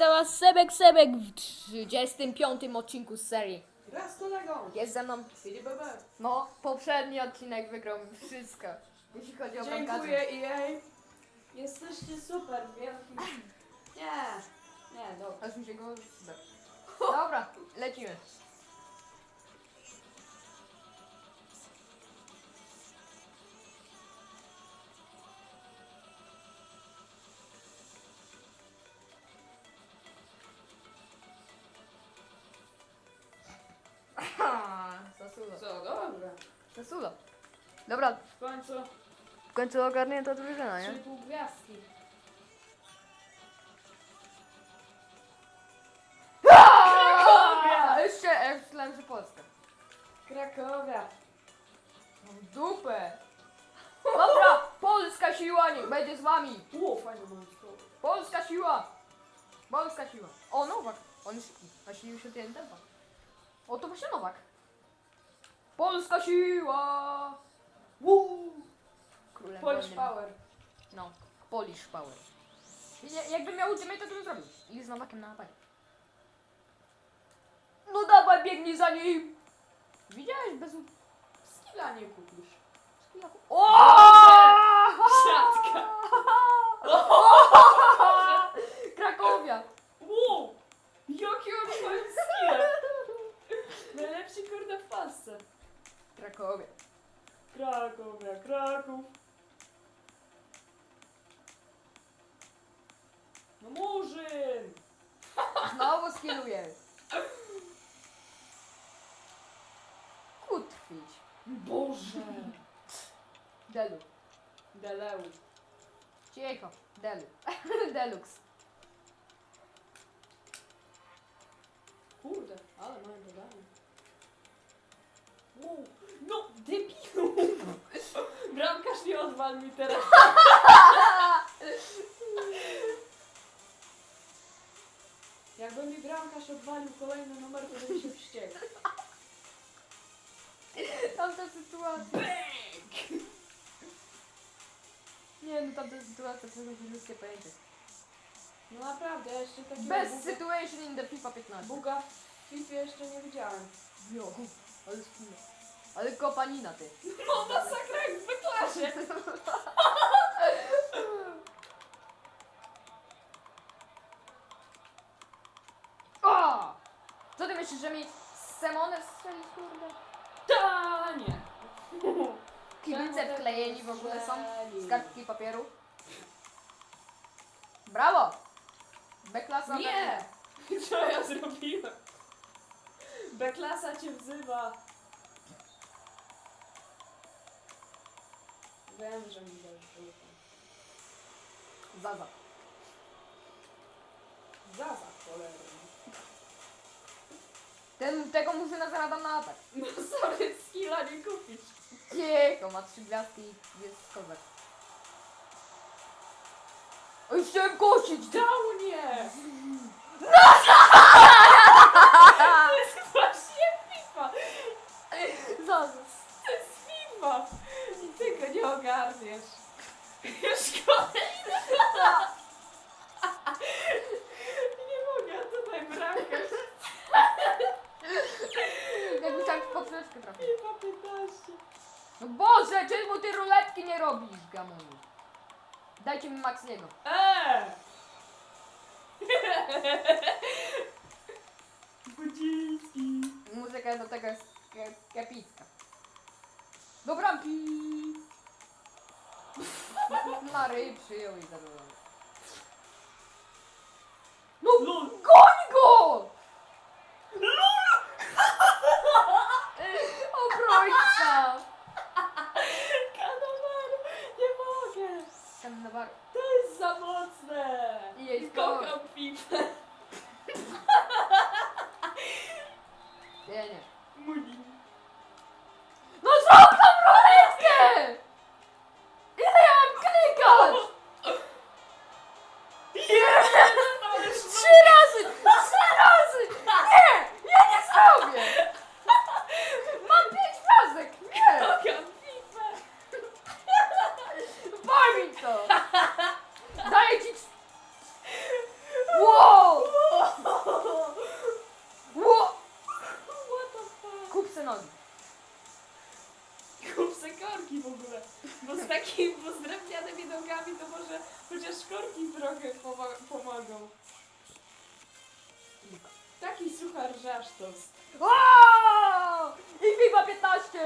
witała Sebek Sebek w 35 odcinku z serii. Raz kolegą. Jest ze mną, no, poprzedni odcinek wygrał wszystko, jeśli chodzi o. Dziękuję EA. Jesteście super, wielki. Nie, nie, dobra. Aż mi się go... Dobra, lecimy. Dobra, W końcu w końcu ogarnięta drużyna, trzy nie? pół gwiazdki. Krakowia! Jeszcze, ja myślałem, że Polska. Krakowia. No w dupę. Dobra, polska siła niech będzie z wami. Ło, fajnie mam. Polska siła. Polska siła. O, Nowak. On jest nasilił się ten tempa. O, to właśnie Nowak. Polska siła. Królem Polish wolnym. Power. No, Polish Power. Nie, jakbym miał ultimate, to bym zrobił. I z Nowakiem na ataku. No dawaj, biegnij za nim. Widziałeś bez Skilla nie kupisz. O! Siatka. Krakowia. Ło! Jaki on skill. Najlepszy kurde w Polsce. Krakowia. Krakowia, Kraków. No Murzyn! Znowu skilluje. Kutwić. Boże! Delu. Deleu. Cicho. Delu. Deluxe. Kurde, ale mają dodanie. Wow. No, debilu! Odwal mi teraz. Jakby mi bramkarz odwalił kolejny numer, to bym się wściekł. Tamta sytuacja. Nie no, tamta sytuacja to jest ludzkie pojęcie. No naprawdę, ja jeszcze takiego Best buga, situation in the FIFA 15. buga w FIFA jeszcze nie widziałem. Jo, ale skilla. Ale kopanina ty. No masakra jak w klasie. O! Co ty myślisz, że mi Semonę strzeli, kurde? Ta nie. Kibice wklejeni w ogóle są z kartki papieru. Brawo! B-klasa. Nie! Co ja zrobiłem? B-klasa cię wzywa. Wiem, że mi dasz telefon. Zaza. Zaza, cholera. Ten, tego murzyna zaradam na atak. No sorry, skilla nie kupisz. Cicho, ma trzy gwiazdki i jest kozak. Oj, chciałem kosić! Dał nie! To jest właśnie FIFA! Zaza. To jest FIFA! I ty go nie ogarniesz. Już kolejny Nie mogę, tutaj bramkę. Jakby tak w poprzeczkę trafił. FIFA 15. No Boże, czemu ty ruletki nie robisz, Gamoniu? Dajcie mi Maxiego. Eee! Budziski. Muzyka do tego jest ke- epicka. Do bramki! Na ryj przyjął i se nogi. Kup se korki w ogóle. Bo z takim, bo z drewnianymi nogami to może chociaż korki trochę pomo- pomogą. Taki suchar, że. O! I FIFA 15!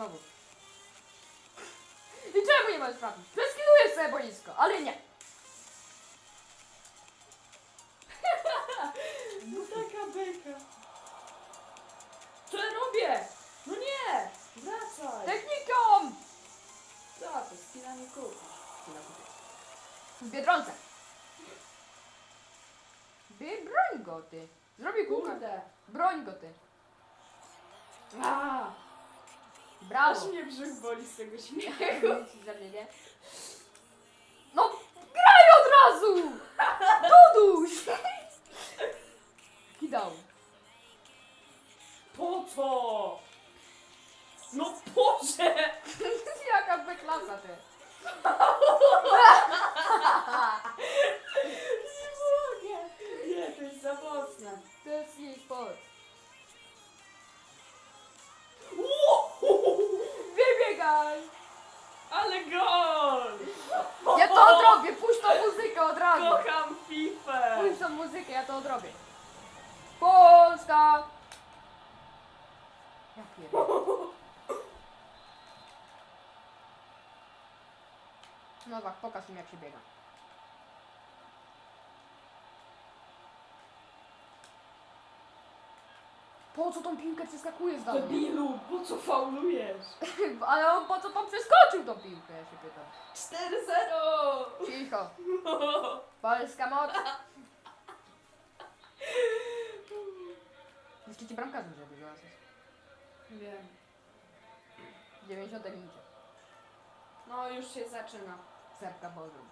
Znowu. I czemu nie możesz trafić? Przeskiluję sobie boisko, ale nie. No taka beka. Co ja robię? No nie! Wracaj! Techniką! Co to? Spinanie kół. Spina kół. W Biedronce. By broń go ty. Zrobił kółka. Kurde. Broń go ty. A, Brawo. aż mnie brzuch boli z tego śmiechu. Ci za mnie, nie? Nowak, pokaż im jak się biega. Po co tą piłkę przeskakuje z domu? Debilu, po co faulujesz? Ale on po co pan przeskoczył tą piłkę, ja się pytam. 4-0! Cicho. Polska moc. Jeszcze ci bramkarzem zrobił asyst. Wiem. W 90 minucie. No już się zaczyna. Serka Bożą.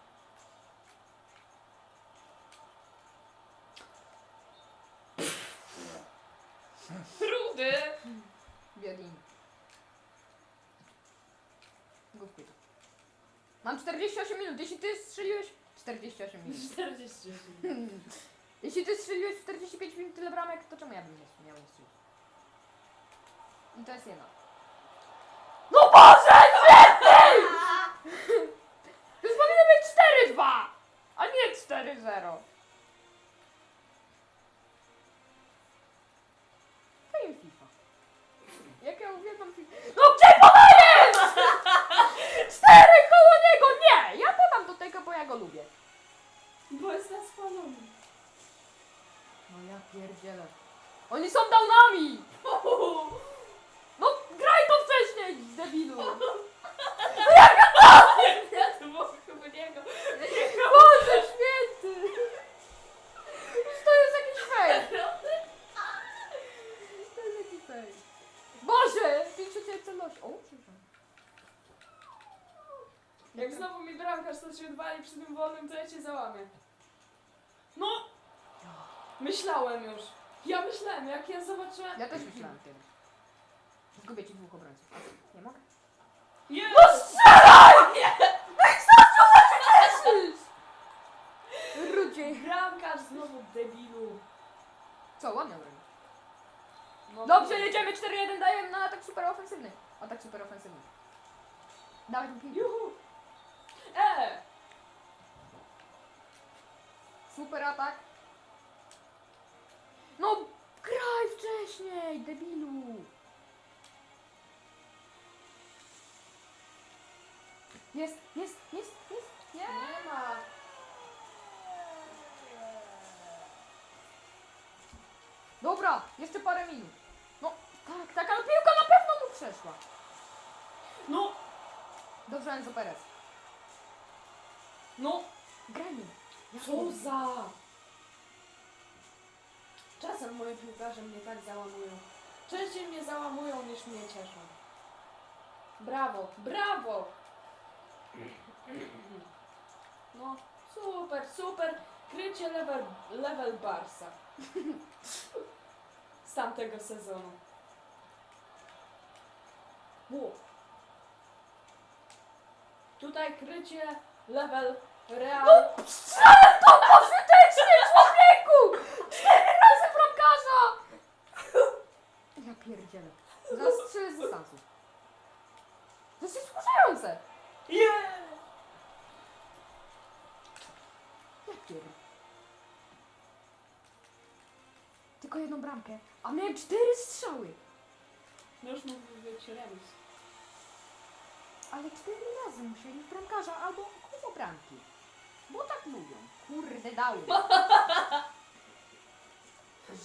Rudy! Główki to. Mam 48 minut. Jeśli ty strzeliłeś 48 minut. 48. Jeśli ty strzeliłeś w 45 minut tyle bramek, to czemu ja bym nie miał strzelić? I to jest jedno. No Boże, świetny! To już powinno być 4-2, a nie 4-0. Myślałem już. Ja myślałem, jak ja zobaczyłem... Ja też myślałem kiedyś. Zgubię ci dwóch obrońców. Nie mogę? Jest! No strzelaj! No i co, czemu się cieszysz? Rudzie. Bramkarz znowu debilu. Co, ładnie robisz. No, Dobrze, jedziemy 4-1, dajemy na atak super ofensywny. Atak super ofensywny. Dawaj piłkę. Juhu! E! Super atak. No, graj wcześniej, debilu. Jest, jest, jest, jest, nie. Nie ma. Dobra, jeszcze parę minut. No, tak, tak, ale piłka na pewno mu przeszła. No! Dobrze, Enzo Perez. No! Grajmy. Co za... Czasem moje piłkarze mnie tak załamują. Częściej mnie załamują niż mnie cieszą. Brawo, brawo! No, super, super. Krycie level, level Barsa. Z tamtego sezonu. Ło. Tutaj krycie level Real. No, strzelę to pożyteczny człowieku! Cztery razy bramkarza! Ja pierdzielę. Zaraz strzelę z dystansu. To jest wkurzające. Yeah! Ja pierdolę. Tylko jedną bramkę, a miałem cztery strzały. No już mógłby być remis. Ale cztery razy musieli w bramkarza albo koło bramki. Bo tak lubią. Kurde, dały.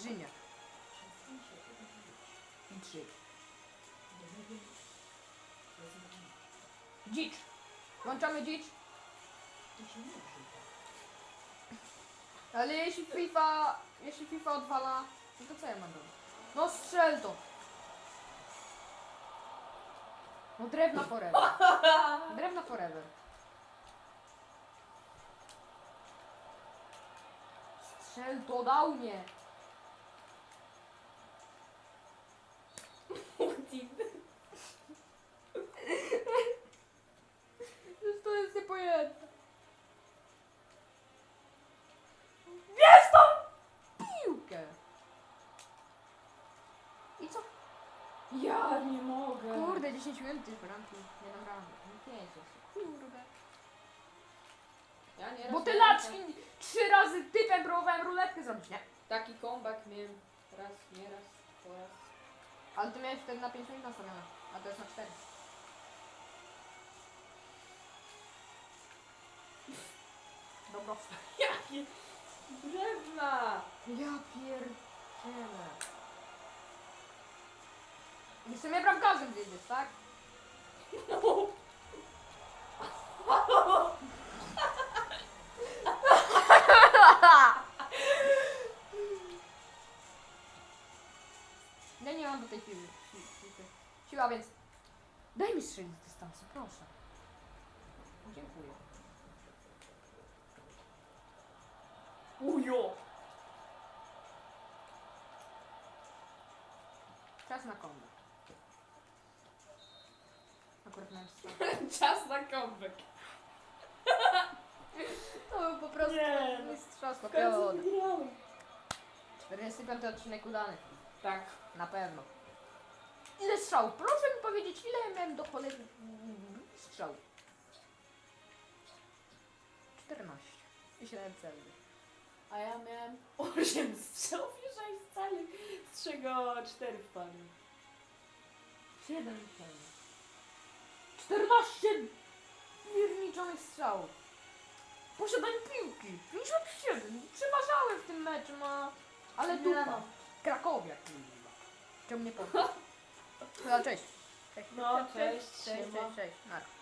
Żyniak. I trzy. Dzicz. Włączamy dzicz. Ale jeśli FIFA, jeśli FIFA odwala, no to co ja mam robić? No strzel to. No drewna forever. Drewna forever. Strzel to dał mnie. Putin. Przecież to jest niepojęte. Jest! Piłkę. I co? Ja nie mogę. Kurde, 10 minut już bramki. Nie rady. Nie pięć jeszcze. Kurde. Ja nie Bo te laczki trzy razy typem próbowałem ruletkę zrobić, nie? Taki comeback miałem raz, nie raz, po raz. Ale ty miałeś wtedy na 5 minut nastawione, a to jest na 4. Dobra. Jakie drewna! Ja pierdzielę. Jeszcze mnie bramkarzem zjedziesz, tak? No. Siła, więc daj mi strzelić z dystansu, proszę. Dziękuję. Ujo! Czas na kombo. Akurat miałem. Czas na comeback. To był po prostu Nie, no. mistrzostwo wygrałem. 45 odcinek udany. Tak. Na pewno. Ile strzał? Proszę mi powiedzieć, ile ja miałem do cholery strzał? 14. I 7 celnych. A ja miałem 8 strzałów i 6 celnych, z czego 4 wpadły. 7 celnych. 14 pierniczonych strzałów. Posiadanie piłki. 57. Przeważałem w tym meczu, no. Ale dupa. no. Krakowia, kurwa. Czemu nie powiem? No, cześć. Cześć. No, cześć, cześć, cześć, cześć.